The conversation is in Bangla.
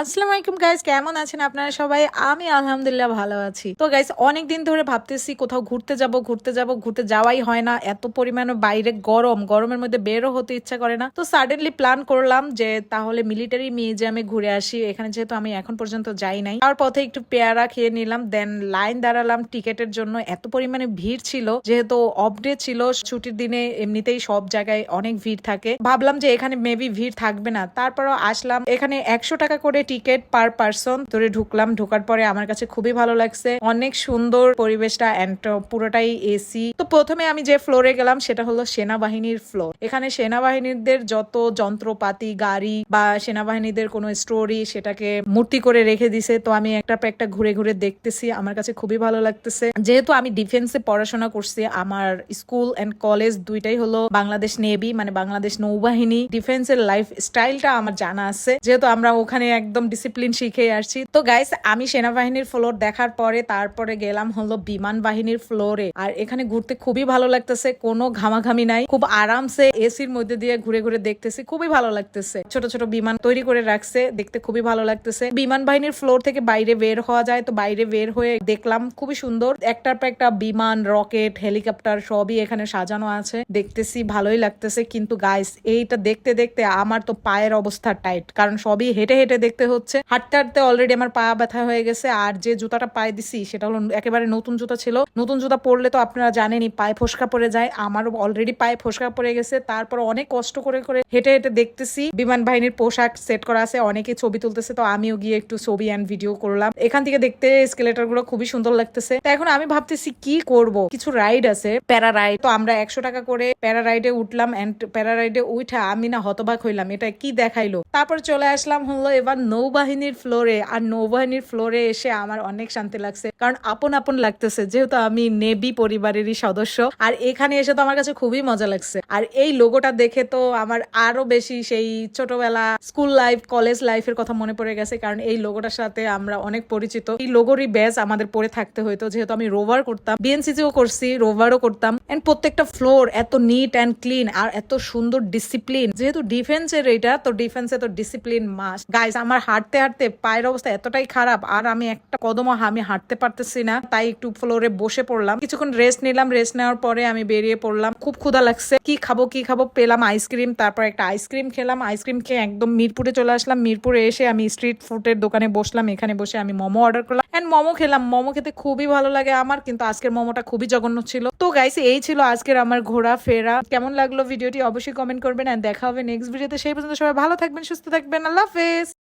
আসসালামু আলাইকুম গাইস কেমন আছেন আপনারা সবাই? আমি আলহামদুলিল্লাহ ভালো আছি। তো গাইস অনেক দিন ধরে ভাবতেছি কোথাও ঘুরতে যাব ঘুরতে যাব, ঘুরতে যাওয়াই হয় না। এত পরিমাণে বাইরে গরম, গরমের মধ্যে বেরো হতে ইচ্ছা করে না। তো সাডেনলি প্ল্যান করলাম যে তাহলে মিলিটারি মিউজিয়ামে ঘুরে আসি। এখানে যেহেতু আমি এখন পর্যন্ত যাই নাই। তার পথে একটু পেয়ারা খেয়ে নিলাম দেন লাইন দাঁড়ালাম টিকেটের জন্য। এত পরিমাণে ভিড় ছিল, যেহেতু অফ ডে ছিল, ছুটির দিনে এমনিতেই সব জায়গায় অনেক ভিড় থাকে। ভাবলাম যে এখানে মেবি ভিড় থাকবে না। তারপরও আসলাম, এখানে একশো টাকা করে টিকিট পার পার্সন ধরে ঢুকলাম। ঢোকার পরে আমার কাছে খুবই ভালো লাগছে। অনেক সুন্দর পরিবেশটা অ্যান্ড পুরোটাই এসি তো প্রথমে আমি যে ফ্লোরে গেলাম সেটা হলো সেনাবাহিনীর ফ্লোর এখানে সেনাবাহিনীদের যত যন্ত্রপাতি, গাড়ি বা সেনাবাহিনীদের কোনো স্টোরি সেটাকে মূর্তি করে রেখে দিছে। তো আমি একটা পর একটা ঘুরে ঘুরে দেখতেছি। আমার কাছে খুবই ভালো লাগতেছে। যেহেতু আমি ডিফেন্সে পড়াশোনা করছি, আমার স্কুল এন্ড কলেজ দুইটাই হলো বাংলাদেশ নেভি মানে বাংলাদেশ নৌবাহিনী। ডিফেন্সের লাইফ স্টাইলটা আমার জানা আছে। যেহেতু আমরা ওখানে একদম ডিসিপ্লিন শিখে আসছি। তো গাইস আমি সেনাবাহিনীর ফ্লোর দেখার পরে তারপরে গেলাম হলো বিমান বাহিনীর ফ্লোরে আর এখানে ঘুরতে খুবই ভালো লাগতেছে, কোনো ঘামাঘামি নাই। খুব আরামসে এসির মধ্যে দিয়ে ঘুরে ঘুরে দেখতেছি, খুবই ভালো লাগতেছে। ছোট ছোট বিমান তৈরি করে রাখছে, দেখতে খুবই ভালো লাগতেছে। বিমান বাহিনীর ফ্লোর থেকে বাইরে বের হওয়া যায়, তো বাইরে বের হয়ে দেখলাম, খুবই সুন্দর। একটার পর একটা বিমান রকেট হেলিকপ্টার সবই এখানে সাজানো আছে। দেখতেছি ভালোই লাগতেছে, কিন্তু গাইস এইটা দেখতে দেখতে আমার তো পায়ের অবস্থা টাইট কারণ সবই হেঁটে হেঁটে দেখতে হচ্ছে। হাঁটতে হাঁটতে অলরেডি আমার পা ব্যথা হয়ে গেছে আর যে জুতাটা পায়ে দিছি সেটা হলো একেবারে নতুন জুতা ছিল। নতুন জুতা পরলে তো আপনারা জানেনই, পায়ে ফসকা পড়ে যায়। আমারও অলরেডি পায়ে ফসকা পড়ে গেছে। তারপর অনেক কষ্ট করে করে হেঁটে হেঁটে দেখতেছি। বিমান বাহিনীর পোশাক সেট করা আছে অনেকে ছবি তুলতেছে। তো আমিও গিয়ে একটু ছবি অ্যান্ড ভিডিও করলাম। এখান থেকে দেখতে স্কেলেটারগুলো খুবই সুন্দর লাগতেছে। তো এখন আমি ভাবতেছি কি করব? কিছু রাইড আছে প্যারা রাইড তো আমরা একশো টাকা করে প্যারা রাইডে উঠলাম অ্যান্ড প্যারা রাইডে উঠা আমি না হতবাক হইলাম। এটা কি দেখাইলো? তারপর চলে আসলাম হলো এবার নৌবাহিনীর ফ্লোরে আর নৌবাহিনীর ফ্লোরে এসে আমার অনেক শান্তি লাগছে। কারণ আপন আপন লাগতেছে, যেহেতু আমি নেভি পরিবারেরই সদস্য। আর এখানে এসে তো আমার কাছে খুবই মজা লাগছে। আর এই লোগোটা দেখে তো আমার আরও বেশি সেই ছোটবেলা স্কুল লাইফ কলেজ লাইফের কথা মনে পড়ে গেছে। কারণ এই লোগোটার সাথে আমরা অনেক পরিচিত। এই লোগোরই ব্যাচ আমাদের পরে থাকতে হইতো, যেহেতু আমি রোভার করতাম। বিএনসিসিও করছি রোভারও করতাম। এন্ড প্রত্যেকটা ফ্লোর এত নিট অ্যান্ড ক্লিন আর এত সুন্দর ডিসিপ্লিন যেহেতু ডিফেন্সের এটা তো ডিফেন্সে তো ডিসিপ্লিন মাস গাইস আমার হাঁটতে হাঁটতে পায়ের অবস্থা এতটাই খারাপ, আর আমি একটা কদমও আমি হাঁটতে পারতেছি না, তাই একটু ফ্লোরে বসে পড়লাম। কিছুক্ষণ রেস্ট নিলাম রেস্ট নেওয়ার পরে আমি বেরিয়ে পড়লাম। খুব ক্ষুধা লাগছে। কি খাব কি খাব? পেলাম আইসক্রিম তারপর একটা আইসক্রিম খেলাম। আইসক্রিম খেয়ে একদম মিরপুরে চলে আসলাম। মিরপুরে এসে আমি স্ট্রিট ফুডের দোকানে বসলাম। এখানে বসে আমি মোমো অর্ডার করলাম। অ্যান্ড মোমো খেলাম। মোমো খেতে খুবই ভালো লাগে আমার, কিন্তু আজকের মোমোটা খুবই জঘন্য ছিল। তো গাইস এই ছিল আজকের আমার ঘোরা, ফেরা। কেমন লাগল ভিডিওটি অবশ্যই কমেন্ট করবেন। আর দেখা হবে নেক্সট ভিডিওতে সেই পর্যন্ত সবাই ভালো থাকবেন, সুস্থ থাকবেন। আল্লাহ হাফেজ।